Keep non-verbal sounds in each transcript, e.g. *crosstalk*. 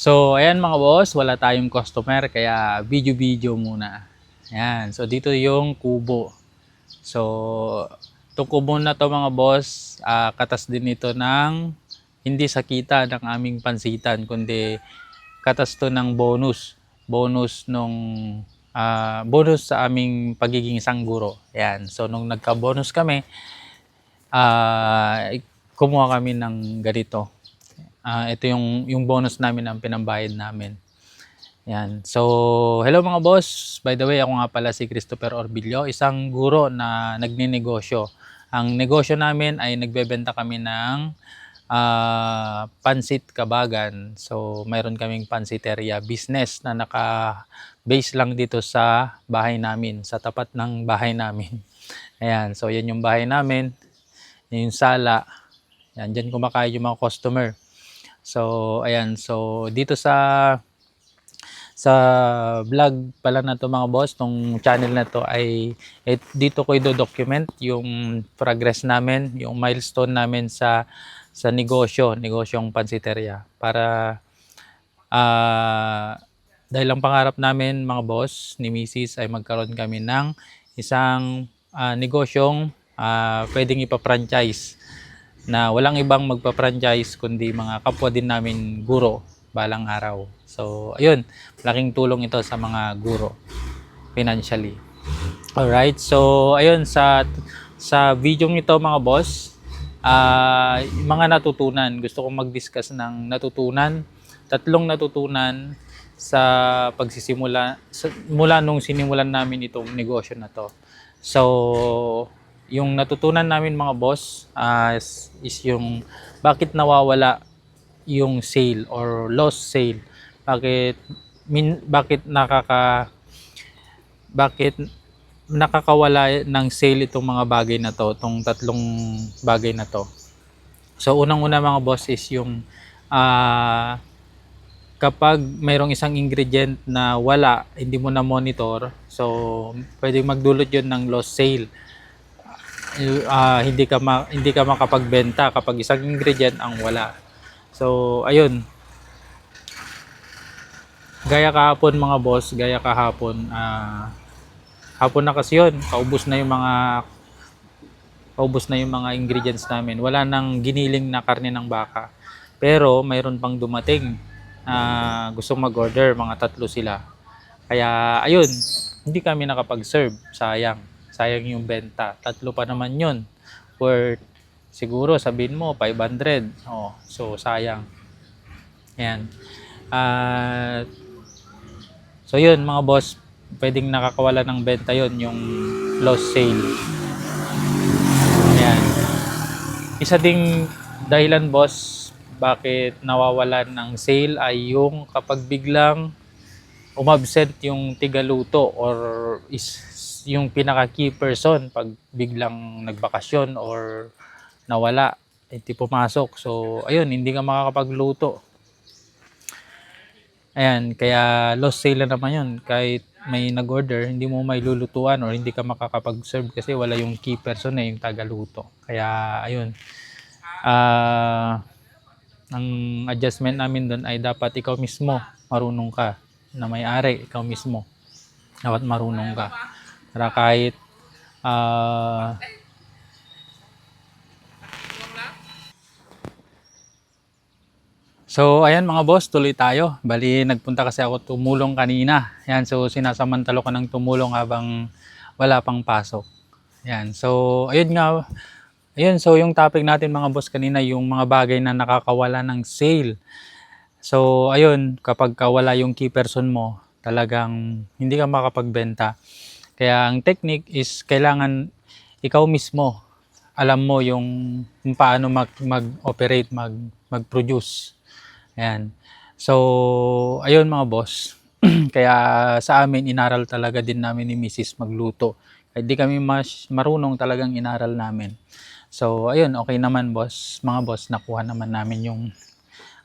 So, ayan mga boss, wala tayong customer kaya video-video muna. Ayan, so dito yung kubo. So, itong kubo na to mga boss, ah, katas din ito ng hindi sakita ng aming pansitan, kundi katas to ng bonus. Bonus nung ah, bonus sa aming pagiging sangguro. Ayan, so nung nagka-bonus kami, ah, kumuha kami ng ganito. Ah, ito yung yung bonus namin ang pinambayad namin. Yan. So, hello mga boss. By the way, ako nga pala si Christopher Orbillo, isang guro na nagninegosyo. Ang negosyo namin ay nagbebenta kami ng ah, pansit kabagan. So, mayroon kaming pansiteria business na naka-base lang dito sa bahay namin, sa tapat ng bahay namin. *laughs* Ayan. So, yan yung bahay namin. Yung sala. Yan, dyan kumakain yung mga customer. So, ayan. So, dito sa sa vlog pala na to mga boss, tong channel na to ay et, dito ko i-document yung progress namin, yung milestone namin sa sa negosyo, negosyong pansiteria para ah dahil ang pangarap namin mga boss ni Mrs. ay magkaroon kami ng isang ah, negosyong ah, pwedeng ipa-franchise na walang ibang magpa-franchise kundi mga kapwa din namin guro balang araw. So, ayun, malaking tulong ito sa mga guro financially. Alright, so ayun sa sa video ito mga boss, ah mga natutunan. Gusto kong mag-discuss ng natutunan, tatlong natutunan sa pagsisimula sa, mula nung sinimulan namin itong negosyo na to. So, yung natutunan namin mga boss ah, is, is yung bakit nawawala yung sale or lost sale. Bakit min, bakit nakaka bakit nakakawala ng sale itong mga bagay na to, itong tatlong bagay na to. So unang-una mga boss is yung ah kapag mayroong isang ingredient na wala, hindi mo na monitor, so pwedeng magdulot yun ng lost sale. Ah, hindi ka ma- hindi ka makapagbenta kapag isang ingredient ang wala. So ayun. Gaya kahapon mga boss, gaya kahapon ah hapon na kasi yun, kaubos na yung mga kaubos na yung mga ingredients namin. Wala nang giniling na karne ng baka. Pero mayroon pang dumating na gusto mag-order, mga tatlo sila. Kaya ayun, hindi kami nakapag-serve. Sayang. Sayang yung benta. Tatlo pa naman yun. Worth siguro sabihin mo 500. Oh, so sayang. Ayan. At so yun mga boss, pwedeng nakakawala ng benta yon yung lost sale. Ayan. Isa ding dahilan boss bakit nawawalan ng sale ay yung kapag biglang umabsent yung tigaluto or is yung pinaka key person pag biglang nagbakasyon or nawala hindi pumasok. So ayun hindi ka makakapagluto. Ayan kaya lost sale na naman yun. Kahit may nag-order hindi mo may lulutuan or hindi ka makakapag-serve kasi wala yung key person na yung tagaluto. Kaya ayun. Ah ang adjustment namin doon ay dapat ikaw mismo marunong ka na may-ari ikaw mismo. Dapat marunong ka para kahit ah So, ayan mga boss, tuloy tayo. Bali, nagpunta kasi ako tumulong kanina. Ayan, so sinasamantalo ko ng tumulong habang wala pang pasok. Ayan, so ayun nga. Ayun, so yung topic natin mga boss kanina, yung mga bagay na nakakawala ng sale. So, ayun, kapag wala yung key person mo, talagang hindi ka makapagbenta. Kaya ang technique is kailangan ikaw mismo alam mo yung kung paano mag, mag-operate, mag, mag-produce. Ayan. So, ayun mga boss. *clears throat* Kaya sa amin, inaral talaga din namin ni Mrs. magluto. Kahit di kami mas marunong talagang inaral namin. So, ayun, okay naman boss. Mga boss, nakuha naman namin yung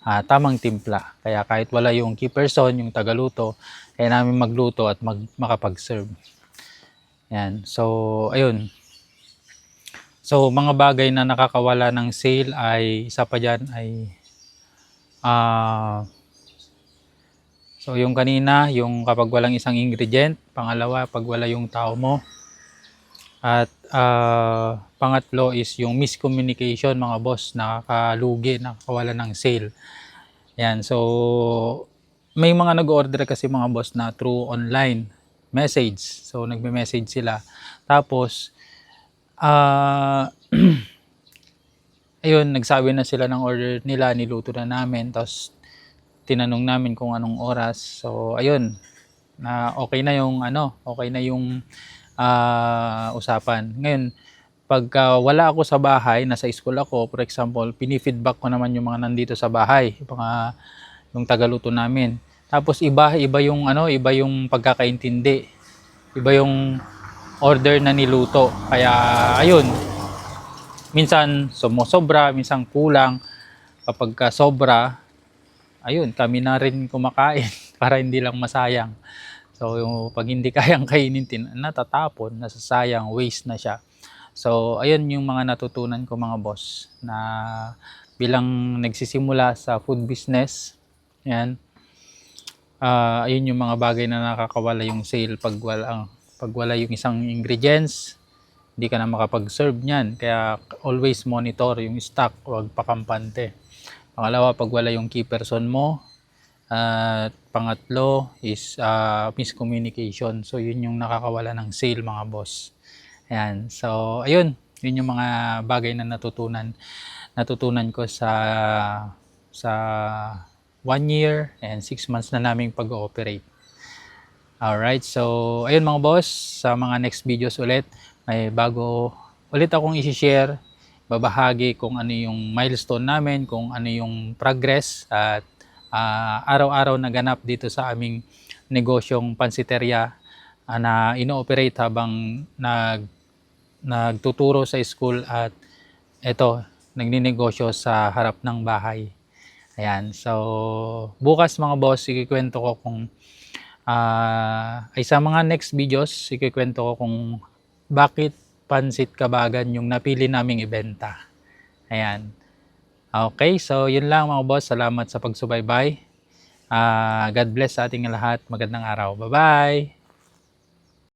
ah, tamang timpla. Kaya kahit wala yung key person, yung tagaluto, kaya namin magluto at mag, makapag-serve. Yan. So, ayun. So, mga bagay na nakakawala ng sale ay isa pa dyan ay ah So yung kanina, yung kapag walang isang ingredient, pangalawa, pag wala yung tao mo. At ah, pangatlo is yung miscommunication mga boss, nakakalugi, nakakawala ng sale. Yan, so may mga nag-order kasi mga boss na through online message. So nagme-message sila. Tapos ah *clears throat* ayun, nagsabi na sila ng order nila, niluto na namin. Tapos tinanong namin kung anong oras. So ayun, na okay na yung ano, okay na yung ah, usapan. Ngayon, pagka wala ako sa bahay, nasa school ako, for example, pinifeedback ko naman yung mga nandito sa bahay, yung mga yung tagaluto namin. Tapos iba iba yung ano, iba yung pagkakaintindi. Iba yung order na niluto. Kaya ayun, minsan sumusobra, minsan kulang. Kapag ka sobra, ayun, kami na rin kumakain *laughs* para hindi lang masayang. So, yung, pag hindi *laughs* kayang kainin, tin- natatapon, nasasayang, waste na siya. So, ayun yung mga natutunan ko mga boss na bilang nagsisimula sa food business, yan, ah ayun yung mga bagay na nakakawala yung sale pag wala, pag wala yung isang ingredients, hindi ka na makapag-serve niyan. Kaya always monitor yung stock, huwag pakampante. Pangalawa, pag wala yung key person mo, at pangatlo is ah, miscommunication. So, yun yung nakakawala ng sale mga boss. Ayan. So, ayun. Yun yung mga bagay na natutunan natutunan ko sa sa one year and six months na naming pag-ooperate. Alright, so ayun mga boss, sa mga next videos ulit, may bago ulit akong isi-share, babahagi kung ano yung milestone namin, kung ano yung progress at ah, araw-araw na ganap dito sa aming negosyong pansiteria ah, na ino-operate habang nag nagtuturo sa school at eto, nagninegosyo sa harap ng bahay. Ayan, so bukas mga boss, ikikwento ko kung ah ay sa mga next videos, ikikwento ko kung bakit pansit kabagan yung napili naming ibenta. Ayan. Okay, so yun lang mga boss. Salamat sa pagsubaybay. Ah, God bless sa ating lahat. Magandang araw. Bye-bye!